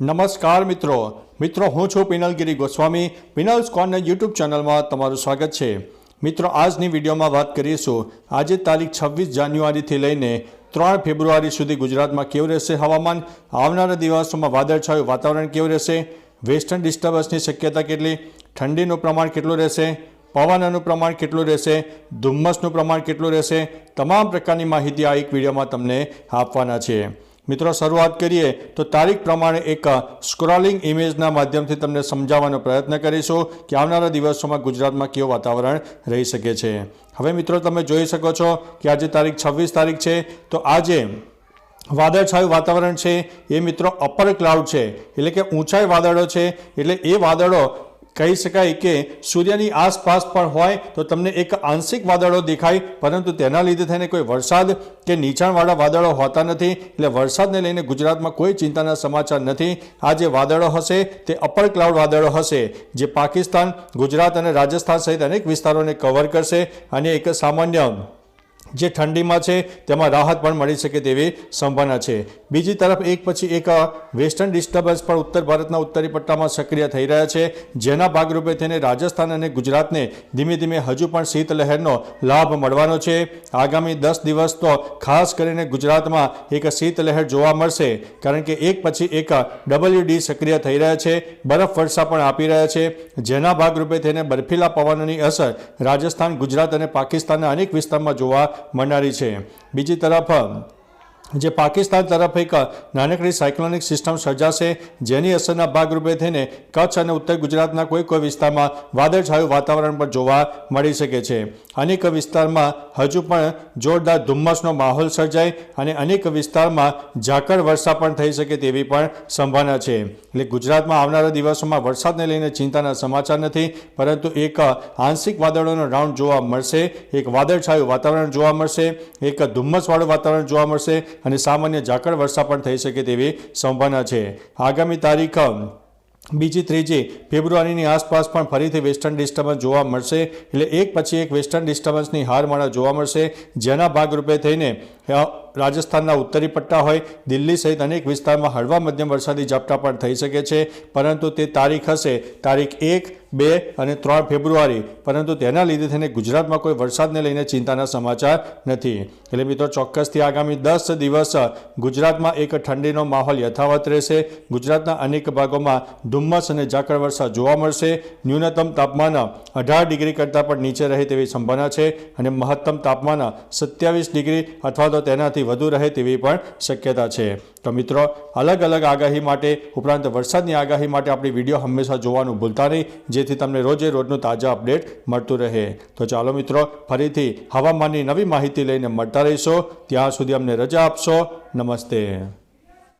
નમસ્કાર મિત્રો. મિત્રો, હું છું પિનલગીરી ગોસ્વામી. પિનલ્સ કોર્નર યુટ્યુબ ચેનલમાં તમારું સ્વાગત છે. મિત્રો, આજની વિડીયોમાં વાત કરીશું. આજે તારીખ છવ્વીસ જાન્યુઆરીથી લઈને ત્રણ ફેબ્રુઆરી સુધી ગુજરાતમાં કેવું રહેશે હવામાન? આવનારા દિવસોમાં વાદળછાયું વાતાવરણ કેવું રહેશે? વેસ્ટર્ન ડિસ્ટર્બન્સની શક્યતા કેટલી? ઠંડીનું પ્રમાણ કેટલું રહેશે? પવનનું પ્રમાણ કેટલું રહેશે? ધુમ્મસનું પ્રમાણ કેટલું રહેશે? તમામ પ્રકારની માહિતી આ એક વિડીયોમાં તમને આપવાના છે. મિત્રો, શરૂઆત કરીએ તો તારીખ પ્રમાણે એક સ્ક્રોલિંગ ઇમેજના માધ્યમથી તમને સમજાવવાનો પ્રયત્ન કરીશું કે આવનારા દિવસોમાં ગુજરાતમાં કેવું વાતાવરણ રહી શકે છે. હવે મિત્રો, તમે જોઈ શકો છો કે આજે તારીખ છવ્વીસ તારીખ છે, તો આજે વાદળછાયું વાતાવરણ છે. એ મિત્રો અપર ક્લાઉડ છે. એટલે કે ઊંચાઈ વાદળો છે. એટલે એ વાદળો કહી શકાય કે સૂર્યની આસપાસ પણ હોય તો તમને એક આંશિક વાદળો દેખાય, પરંતુ તેના લીધે થઈને કોઈ વરસાદ કે નીચાણવાળા વાદળો હોતા નથી. એટલે વરસાદને લઈને ગુજરાતમાં કોઈ ચિંતાના સમાચાર નથી. આ જે વાદળો હશે, તે અપર ક્લાઉડ વાદળો હશે, જે પાકિસ્તાન, ગુજરાત અને રાજસ્થાન સહિત અનેક વિસ્તારોને કવર કરશે. અને એક સામાન્ય જે ઠંડીમાં છે, તેમાં રાહત પણ મળી શકે તેવી સંભાવના છે. બીજી તરફ એક પછી એક વેસ્ટર્ન ડિસ્ટર્બન્સ પણ ઉત્તર ભારતના ઉત્તરી પટ્ટામાં સક્રિય થઈ રહ્યા છે. જેના ભાગરૂપે થઈને રાજસ્થાન અને ગુજરાતને ધીમે ધીમે હજુ પણ શીતલહેરનો લાભ મળવાનો છે. આગામી દસ દિવસ તો ખાસ કરીને ગુજરાતમાં એક શીતલહેર જોવા મળશે, કારણ કે એક પછી એક ડબલ્યુડી સક્રિય થઈ રહ્યા છે, બરફ વર્ષા પણ આપી રહ્યા છે. જેના ભાગરૂપે થઈને બર્ફીલા પવનની અસર રાજસ્થાન, ગુજરાત અને પાકિસ્તાનના અનેક વિસ્તારમાં જોવા મળનારી છે. બીજી તરફ જે પાકિસ્તાન તરફ એક નાનકડી સાયક્લોનિક સિસ્ટમ સર્જાશે, જેની અસરના ભાગરૂપે થઈને કચ્છ અને ઉત્તર ગુજરાતના કોઈ કોઈ વિસ્તારમાં વાદળછાયું વાતાવરણ પણ જોવા મળી શકે છે. અનેક વિસ્તારમાં હજુ પણ જોરદાર ધુમ્મસનો માહોલ સર્જાય અને અનેક વિસ્તારમાં ઝાકળ વર્ષા પણ થઈ શકે તેવી પણ સંભાવના છે. એટલે ગુજરાતમાં આવનારા દિવસોમાં વરસાદને લઈને ચિંતાના સમાચાર નથી, પરંતુ એક આંશિક વાદળોનો રાઉન્ડ જોવા મળશે, એક વાદળછાયું વાતાવરણ જોવા મળશે, એક ધુમ્મસવાળું વાતાવરણ જોવા મળશે અને સામાન્ય ઝાકળ વર્ષા પણ થઈ શકે તેવી સંભાવના છે. આગામી તારીખ બીજી ત્રીજી ફેબ્રુઆરીની આસપાસ પણ ફરીથી વેસ્ટર્ન ડિસ્ટર્બન્સ જોવા મળશે. એટલે એક પછી એક વેસ્ટર્ન ડિસ્ટર્બન્સની હારમાળા જોવા મળશે. જેના ભાગરૂપે થઈને રાજસ્થાનના ઉત્તરી પટ્ટા હોય, દિલ્હી સહિત અનેક વિસ્તારમાં હળવા મધ્યમ વરસાદી ઝાપટા પણ થઈ શકે છે, પરંતુ તે તારીખ હશે તારીખ એક, બે અને ત્રણ ફેબ્રુઆરી. પરંતુ તેના લીધે થઈને ગુજરાતમાં કોઈ વરસાદને લઈને ચિંતાના સમાચાર નથી. એટલે મિત્રો, ચોક્કસથી આગામી દસ દિવસ ગુજરાતમાં એક ઠંડીનો માહોલ યથાવત રહેશે. ગુજરાતના અનેક ભાગોમાં ધુમ્મસ અને ઝાકળ વરસાદ જોવા મળશે. ન્યૂનતમ તાપમાન અઢાર ડિગ્રી કરતાં પણ નીચે રહે તેવી સંભાવના છે અને મહત્તમ તાપમાન સત્યાવીસ ડિગ્રી અથવા તો તેનાથી વધુ રહે તેવી પણ શક્યતા છે. તો મિત્રો, અલગ અલગ આગાહી માટે, ઉપરાંત વરસાદની આગાહી માટે આપણી વીડિયો હંમેશા જોવાનું ભૂલતા નહીં, જેથી તમને રોજે રોજનું તાજા અપડેટ મળતું રહે. તો ચાલો મિત્રો, ફરીથી હવામાનની નવી માહિતી લઈને મળતા રહીશો. ત્યાં સુધી અમને રજા આપશો. નમસ્તે.